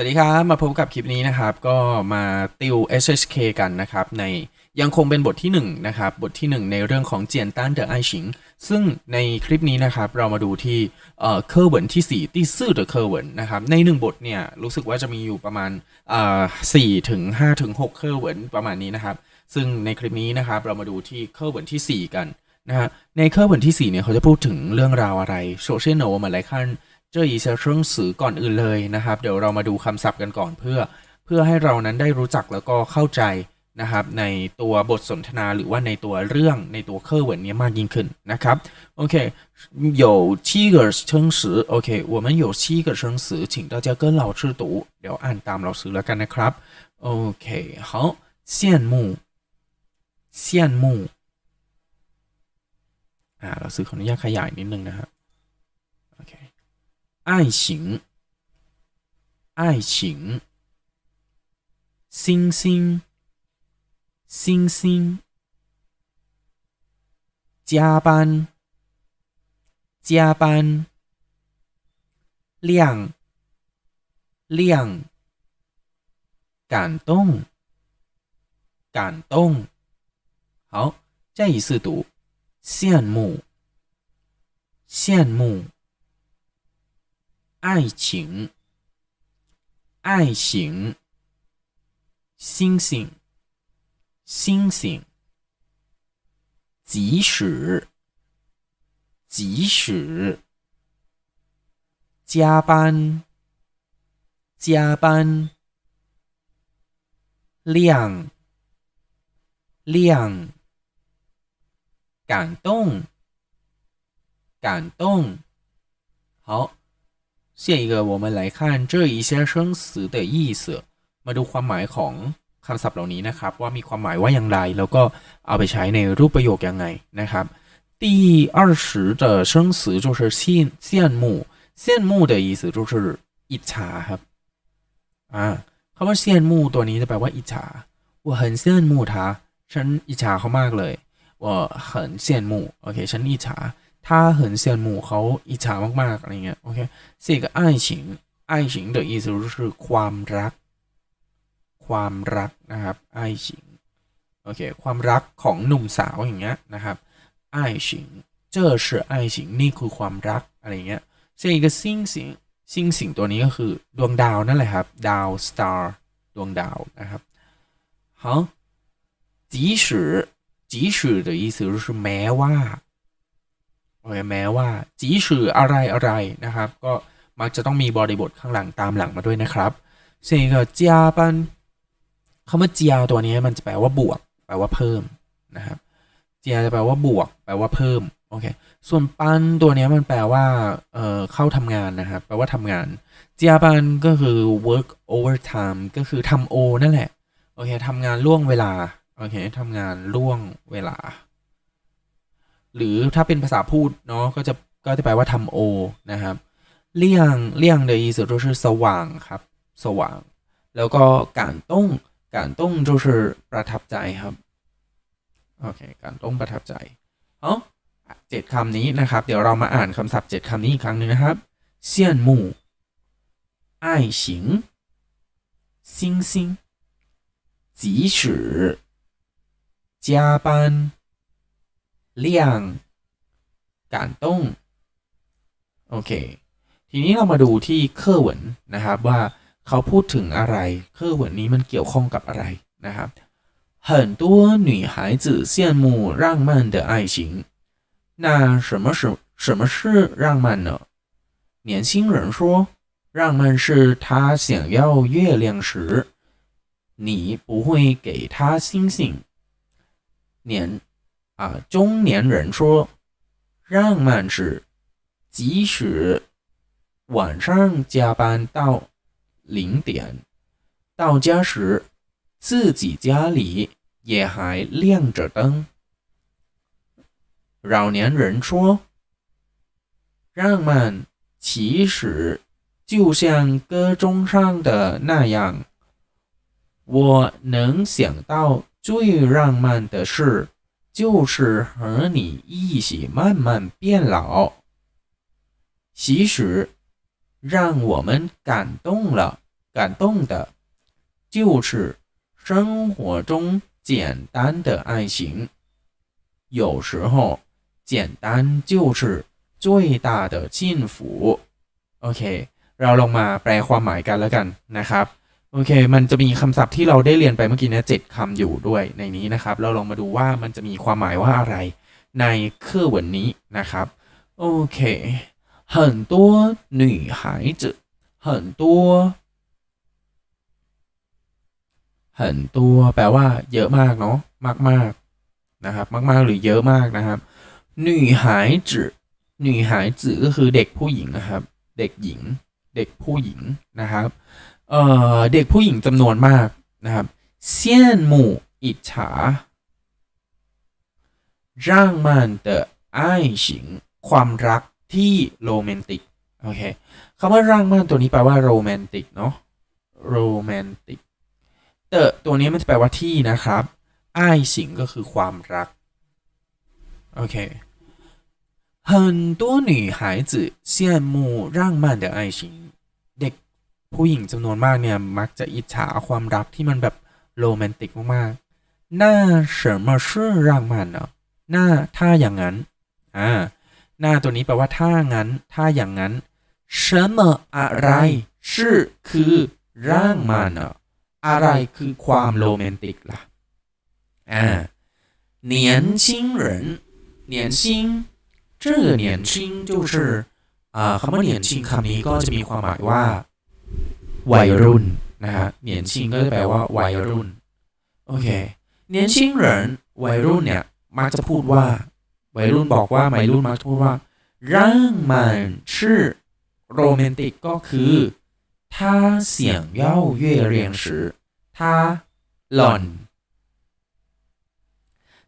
สวัสดีครับ มาพบกับคลิปนี้นะครับ ก็มาติว SHK กันนะครับ ในยังคงเป็นบทที่1นะครับ บทที่ 1 ในเรื่องของเจียนต้านเดอไอชิง ซึ่งในคลิปนี้นะครับ เรามาดูที่เอ่อเคอร์เวินที่4ที่ซื่อเดอเคอร์เวินนะครับ ใน 1 บทเนี่ย รู้สึกว่าจะมีอยู่ประมาณเอ่อ4ถึง5ถึง6เคอร์เวินประมาณนี้นะครับ ซึ่งในคลิปนี้นะครับ เรามาดูที่เคอร์เวินที่ 4 กันนะฮะในเคอร์เวินที่4เนี่ยเขาจะพูดถึงเรื่องราวอะไรโซเชียลโนมาหลายขั้น เจออีเซเชิงสือก่อนอื่นเลยนะครับ เดี๋ยวเรามาดูคำศัพท์กันก่อนเพื่อ เพื่อให้เรานั้นได้รู้จักแล้วก็เข้าใจนะครับ ในตัวบทสนทนาหรือว่าในตัวเรื่องในตัวเคอร์เวิร์ดนี้มากยิ่งขึ้นนะครับโอเค有七个生词 OK 我们有七个生词请大家跟老师读เดี๋ยวอ่านตาม老师แล้วกันนะครับโอเค好羡慕羡慕อ่าเราซื้อขออนุญาตขยายนิดนึงนะครับโอเค 爱情，爱情，星星，星星，加班，加班，亮，亮，感动，感动。好，再一次读，羡慕，羡慕。爱情，爱情，星星，星星，即使，即使，加班，加班，亮，亮，感动，感动。好。下一个我们来看这一些生词的意思มาดูความหมายของคำศัพท์เหล่านี้นะครับ ว่ามีความหมายว่าอย่างไร แล้วก็เอาไปใช้ในรูปประโยคยังไงนะครับ第二十的生词就是羡羡慕羡慕的意思就是อิจฉาครับอ่าคำว่าเซียนมู่ตัวนี้จะแปลว่าอิจฉา我很羡慕他ฉันอิจฉาเขามากเลย我很羡慕โอเคฉันอิจฉา 他很羡慕เขาอิจฉามากๆอะไรเงี้ยโอเค这个爱情爱情的意思就是ความรัก ความรักนะครับ爱情โอเคความรักของหนุ่มสาวอย่างเงี้ยนะครับ爱情这是爱情นี่คือความรักอะไรเงี้ย这个星星星星ตัวนี้ก็คือดวงดาวนั่นแหละครับดาว star ดวงดาวนะครับ好即使即使的意思就是แม้ว่าโอเค แม้ว่าจีชื่ออะไรอะไรนะครับ ก็มักจะต้องมีบริบทข้างหลังตามหลังมาด้วยนะครับเซก็เจียปันคำว่าเจียตัวนี้มันจะแปลว่าบวก แปลว่าเพิ่มนะครับเจียจะแปลว่าบวก แปลว่าเพิ่มโอเคส่วนปันตัวนี้มันแปลว่าเอ่อเข้าทำงานนะครับแปลว่าทำงานเจียปันก็คือ work overtime ก็คือทำโอนั่นแหละโอเคทำงานล่วงเวลาโอเคทำงานล่วงเวลา หรือถ้าเป็นภาษาพูดเนาะก็จะก็จะแปลว่าทำโอนะครับเลี่ยงเลี่ยง的意思就是สว่างครับ สว่าง แล้วก็การต้งการต้ง就是ประทับใจครับโอเคการต้งประทับใจเอาเจ็ดคำนี้นะครับ เดี๋ยวเรามาอ่านคำศัพท์เจ็ดคำนี้อีกครั้งหนึ่งนะครับ羡慕爱情星星即使加班 เลี่ยงการต้งโอเค ทีนี้เรามาดูที่เคอร์เวินนะครับ ว่าเขาพูดถึงอะไรเคอร์เวินนี้มันเกี่ยวข้องกับอะไรนะครับ很多女孩子羡慕浪漫的爱情那什么是什么是浪漫呢年轻人说浪漫是他想要月亮时你不会给他星星年 啊，中年人说，浪漫是即使晚上加班到零点，到家时自己家里也还亮着灯。老年人说，浪漫其实就像歌中唱的那样，我能想到最浪漫的事。就是和你一起慢慢变老。其实，让我们感动了， 感动的，就是生活中简单的爱情。有时候，简单就是最大的幸福。โอเค เราลองมาแปลความหมายกันแล้วกันนะครับ โอเค มันจะมีคำศัพท์ที่เราได้เรียนไปเมื่อกี้เนะเจ็ดคำอยู่ด้วยในนี้นะครับ เราลองมาดูว่ามันจะมีความหมายว่าอะไร ใน课文นี้นะครับ โอเค很多女孩子很多很多แปลว่า เยอะมากเนาะมากมากๆนะครับ มากๆ หรือเยอะมากนะครับ女孩子女孩子ก็คือเด็กผู้หญิงนะครับ เด็กหญิง เด็กผู้หญิงนะครับ เอ่อ เด็กผู้หญิงจำนวนมากนะครับ羡慕อิจฉาร่างมัน的爱情ความรักที่โรแมนติก โอเคคำว่าร่างมันตัวนี้แปลว่าโรแมนติกเนาะ โรแมนติกเตอตัวนี้มันจะแปลว่าที่นะครับไอ้สิงก็คือความรัก โอเค很多女孩子羡慕浪漫的爱情เด็ก ผู้หญิงจำนวนมากเนี่ย มักจะอิจฉาความรักที่มันแบบโรแมนติกมากๆ那什么是浪漫呢หน้าถ้าอย่างนั้น อ่า หน้าตัวนี้แปลว่าถ้างั้น ถ้าอย่างนั้น什么อะไร是คือร่างมันอะอะไรคือความโรแมนติกล่ะ อ่า年轻人年轻这个年轻就是อ่าคำว่า年轻คำนี้ก็จะมีความหมายว่า วัยรุ่นนะฮะเหนียนชิงก็จะแปลว่าวัยรุ่น โอเคเหนียนชิงเหรินวัยรุ่นเนี่ยมักจะพูดว่า วัยรุ่นบอกว่าวัยรุ่นมักจะพูดว่าร่างมันชื่อโรแมนติกก็คือถ้าเสียงเย่าเย่เรียงสือถ้าหล่อน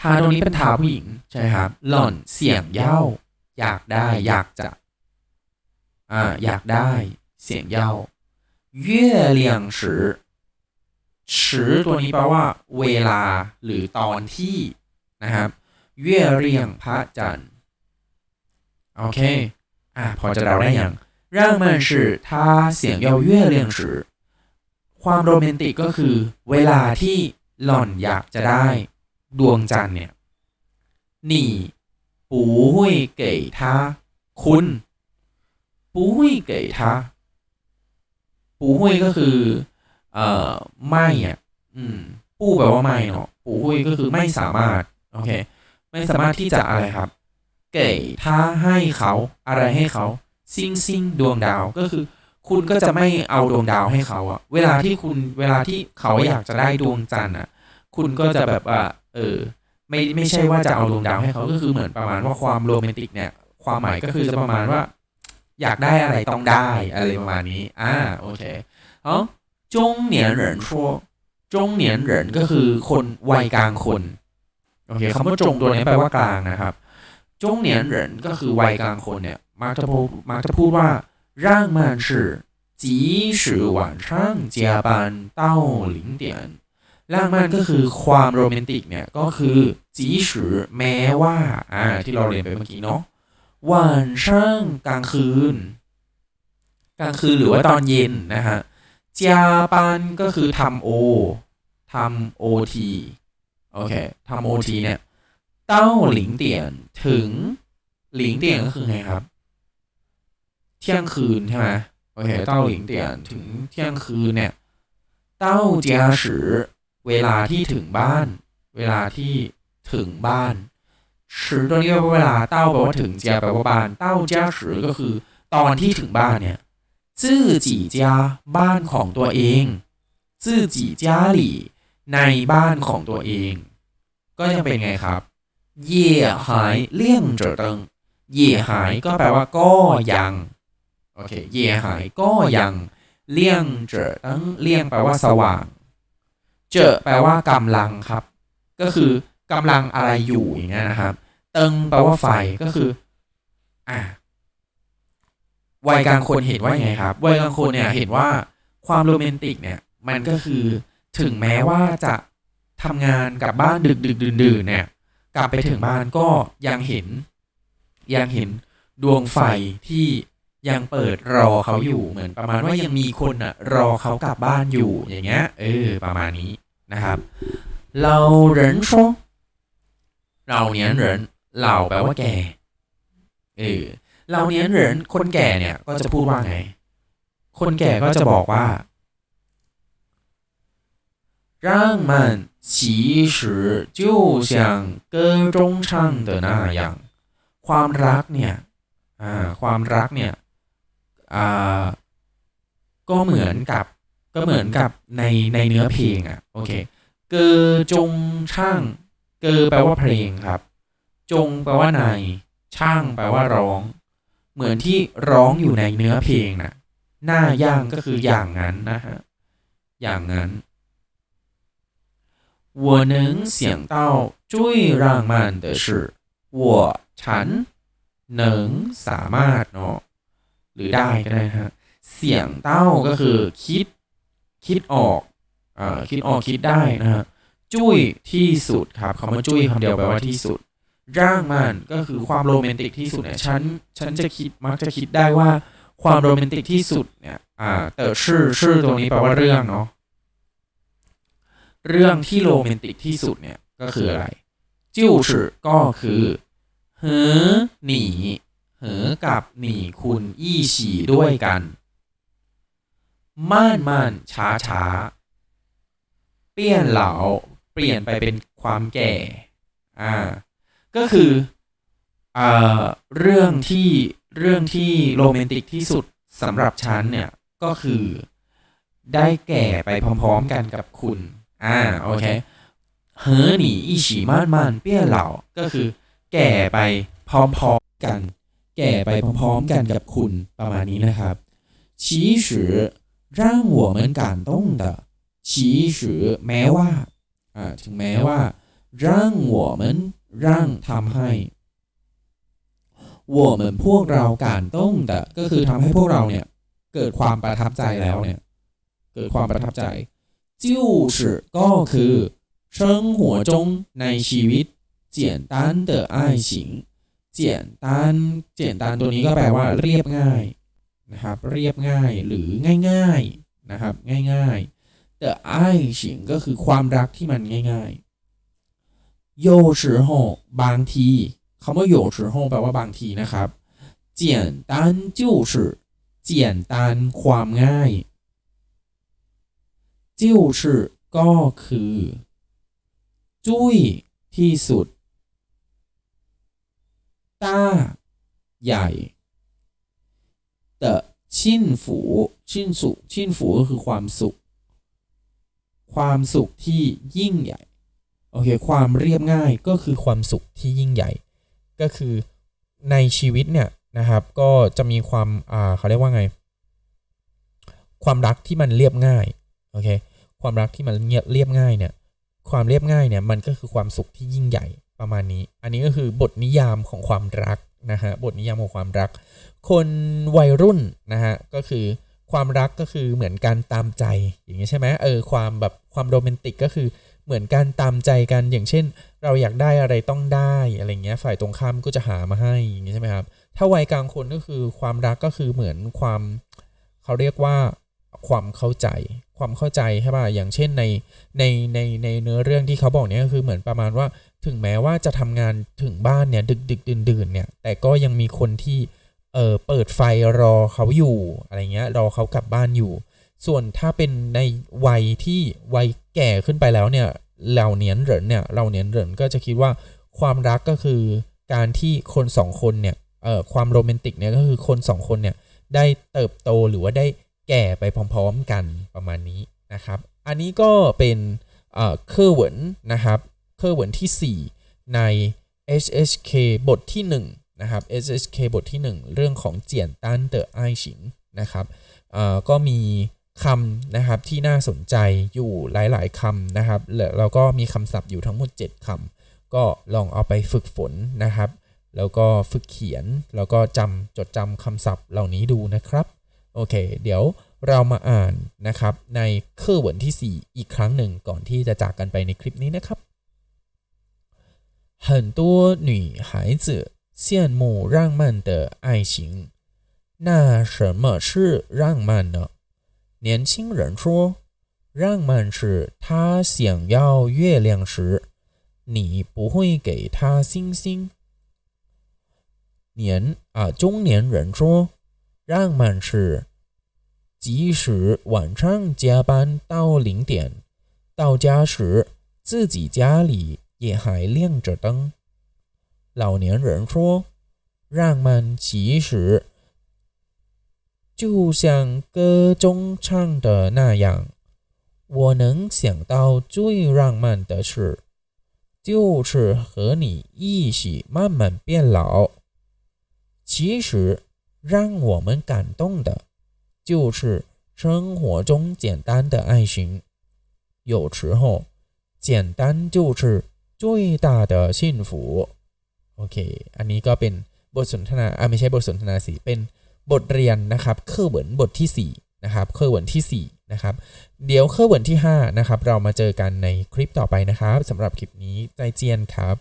ทาตรงนี้เป็นทาผู้หญิงใช่ครับ หล่อนเสียงเย้า อยากได้ อยากจะ อ่า อยากได้ เสียงเย้า 月亮时时ตัวนี้แปลว่า เวลา หรือตอนที่นะครับ月亮พระจันทร์โอเค อ่า พอจะเดาได้ยัง让มัน是他想要月亮时ความโรแมนติกก็คือ เวลาที่หล่อนอยากจะได้ ดวงจันทร์เนี่ย你不会给他คุณ不会给 ปู่หุ้ยก็คือ เอ่อไม่อะอืม ปู่แปลว่าไม่เนาะปู่หุ้ยก็คือไม่สามารถ โอเค ไม่สามารถที่จะอะไรครับ เก๋ท้าให้เขาอะไรให้เขา ซิ่งซิ่งดวงดาวก็คือ คุณก็จะไม่เอาดวงดาวให้เขาอะเวลาที่คุณเวลาที่เขาอยากจะได้ดวงจันทร์อะคุณก็จะแบบว่า เออ ไม่ไม่ใช่ว่าจะเอาดวงดาวให้เขาก็คือเหมือนประมาณว่าความโรแมนติกเนี่ย ความหมายก็คือจะประมาณว่า อยากได้อะไรต้องได้อะไรประมาณนี้ อ่า โอเคเอ๋อจงเหนียนเหรินชั่วจงเหนียนเหรินก็คือคนวัยกลางคน โอเคคำว่าจงตัวนี้แปลว่ากลางนะครับ จงเหนียนเหรินก็คือวัยกลางคนเนี่ย มักจะพูดมักจะพูดว่าร่างมันชื่อจีสือหวานช่างเจียบันเต้าหลิงเตียนร่างมันก็คือความโรแมนติกเนี่ย ก็คือจีสือแม้ว่า อ่า ที่เราเรียนไปเมื่อกี้เนาะ วันช่างกลางคืน กลางคืนหรือว่าตอนเย็นนะฮะจาปันก็คือทำโอทำโอทีโอเคทำโอทีเนี่ย เต้าหลิงเตียนถึงหลิงเตียนก็คือไงครับ เที่ยงคืนใช่ไหมโอเคเต้าหลิงเตียนถึงเที่ยงคืนเนี่ย เต้าเจียสือเวลาที่ถึงบ้าน เวลาที่ถึงบ้าน สือตัวนี้แปลว่าเวลาเต้าแปลว่าถึงเจียแปลว่าบ้านเต้าเจียสือก็คือ ตอนที่ถึงบ้านเนี่ยจื้อจีเจาบ้านของตัวเองจื้อจีเจาหลี่ในบ้านของตัวเอง ก็ยังเป็นไงครับ เย่หายเลี่ยงเจอเติงเย่หายก็แปลว่าก็ยังโอเคเย่หายก็ยังเลี่ยงเจอเติงเลี่ยงแปลว่าสว่าง เจอแปลว่ากำลังครับ ก็คือ กำลังอะไรอยู่อย่างเงี้ยนะครับ เติงแปลว่าไฟก็คือ อะวัยกลางคนเห็นว่าไงครับวัยกลางคนเนี่ยเห็นว่าความโรแมนติกเนี่ย มันก็คือถึงแม้ว่าจะทำงานกลับบ้านดึกดึกดื่นดื่นเนี่ย กลับไปถึงบ้านก็ยังเห็น ยังเห็นดวงไฟที่ยังเปิดรอเขาอยู่เหมือนประมาณว่ายังมีคนอะรอเขากลับบ้านอยู่อย่างเงี้ย เออ ประมาณนี้นะครับเราเริน说 เราเนียนเหรินเราแปลว่าแก่เออเราเนียนเหรินคนแก่เนี่ย ก็จะพูดว่าไง คนแก่ก็จะบอกว่า让们其实就像歌中唱的那样ความรักเนี่ยอ่าความรักเนี่ยอ่าก็เหมือนกับก็เหมือนกับในในเนื้อเพลงอ่ะโอเคเกอจงช่าง เกอแปลว่าเพลงครับ จงแปลว่าในช่างแปลว่าร้อง เหมือนที่ร้องอยู่ในเนื้อเพลงน่ะหน้าย่างก็คืออย่างนั้นนะฮะอย่างนั้น我能想到最浪漫的是我ฉันหนึ่งสามารถเนาะหรือได้ก็ได้ฮะเสียงเต้าก็คือคิด คิดออกอ่าคิดออกคิดได้นะฮะ จุ้ยที่สุดครับคำว่าจุ้ยคำเดียวแปลว่าที่สุด ร่างมันก็คือความโรแมนติกที่สุดเนี่ยฉันฉันจะคิดมักจะคิดได้ว่าความโรแมนติกที่สุดเนี่ยอ่าแต่ชื่อชื่อตรงนี้แปลว่าเรื่องเนาะเรื่องที่โรแมนติกที่สุดเนี่ยก็คืออะไรจิ้วชื่อก็คือเฮอหนีเฮอกับหนีคุณอี้ฉีด้วยกัน ม่านม่านช้าช้าเปลี่ยนเหลา เปลี่ยนไปเป็นความแก่อ่าก็คืออ่าเรื่องที่เรื่องที่โรแมนติกที่สุดสำหรับฉันเนี่ยก็คือ ได้แก่ไปพร้อมๆกันกับคุณอ่าโอเค和你一起慢慢变老ก็คือ แก่ไปพร้อมๆกัน แก่ไปพร้อมๆกันกับคุณประมาณนี้นะครับ其实让我们感动的其实แม้ว่าอ่า ถึงแม้ว่าร่างหัวมันร่างทำให้หัวเหมือนพวกเราการต้องแต่ก็คือทำให้พวกเราเนี่ย เกิดความประทับใจแล้วเนี่ย เกิดความประทับใจจิ้วสืก็คือเชิงหัวจงในชีวิตเจียนตันเดอไอสิงเจียนตันเจียนตันตัวนี้ก็แปลว่าเรียบง่ายนะครับ เรียบง่ายหรือง่าย ๆนะครับ ง่าย ๆ แต่爱情ก็คือความรักที่มันง่ายๆ有时候บางทีคำว่า有时候แปลว่าบางทีนะครับ简单就是简单ความง่าย就是ก็คือจุ้ยที่สุดต้าใหญ่แต่ชินฝูชินสุชินฝูก็คือความสุข ความสุขที่ยิ่งใหญ่โอเคความเรียบง่ายก็คือความสุขที่ยิ่งใหญ่ ก็คือในชีวิตเนี่ยนะครับ ก็จะมีความอ่าเขาเรียกว่าไง ความรักที่มันเรียบง่ายโอเคความรักที่มันเรียบง่ายเนี่ยความเรียบง่ายเนี่ยมันก็คือความสุขที่ยิ่งใหญ่ประมาณนี้ อันนี้ก็คือบทนิยามของความรักนะฮะบทนิยามของความรัก คนวัยรุ่นนะฮะก็คือ ความรักก็คือเหมือนการตามใจอย่างนี้ใช่ไหมเออความแบบความโรแมนติกก็คือเหมือนการตามใจกันอย่างเช่น เราอยากได้อะไรต้องได้อะไรเงี้ยฝ่ายตรงข้ามก็จะหามาให้อย่างนี้ใช่ไหมครับถ้าวัยกลางคนก็คือความรักก็คือเหมือนความเขาเรียกว่าความเข้าใจ ความเข้าใจใช่ป่ะอย่างเช่นในในในในเนื้อเรื่องที่เขาบอกเนี่ยก็คือเหมือนประมาณว่า ถึงแม้ว่าจะทำงานถึงบ้านเนี่ยดึกดึกดื่นดื่นเนี่ยแต่ก็ยังมีคนที่ เออเปิดไฟรอเขาอยู่อะไรเงี้ยรอเขากลับบ้านอยู่ ส่วนถ้าเป็นในวัยที่วัยแก่ขึ้นไปแล้วเนี่ยเหล่าเนียนเหรินเนี่ยเราเนียนเหรินก็จะคิดว่าความรักก็คือการที่คนสองคนเนี่ยเอ่อความโรแมนติกเนี่ยก็คือคนสองคนเนี่ยได้เติบโตหรือว่าได้แก่ไปพร้อมๆกันประมาณนี้นะครับ อันนี้ก็เป็นเคอร์เวินนะครับเคอร์เวินที่ 4 ใน HHK บทที่ 1 นะครับ HHK บทที่ 1 เรื่องของเจียนตันเตอไอชิงนะครับก็มีคำนะครับที่น่าสนใจอยู่หลายๆคำนะครับ แล้วก็มีคำศัพท์อยู่ทั้งหมด 7คำก็ลองเอาไปฝึกฝนนะครับ แล้วก็ฝึกเขียน แล้วก็จำจดจำคำศัพท์เหล่านี้ดูนะครับโอเค เดี๋ยวเรามาอ่านนะครับ ในเคอร์วนที่ 4 อีกครั้งหนึ่งก่อนที่จะจากกันไปในคลิปนี้นะครับ很多女孩子 羡慕浪漫的爱情那什么是浪漫呢？年轻人说，浪漫是他想要月亮时，你不会给他星星。年啊，中年人说，浪漫是即使晚上加班到零点，到家时自己家里也还亮着灯。老年人说，浪漫其实就像歌中唱的那样，我能想到最浪漫的事，就是和你一起慢慢变老。其实，让我们感动的，就是生活中简单的爱情。有时候，简单就是最大的幸福。 โอเค อันนี้ก็เป็นบทสนทนาอ่าไม่ใช่บทสนทนาสิเป็นบทเรียนนะครับเคอร์เหวินบทที่4นะครับเคอร์เหวินที่4นะครับเดี๋ยวเคอร์เหวินที่5นะครับเรามาเจอกันในคลิปต่อไปนะครับสำหรับคลิปนี้ใจเจียนครับ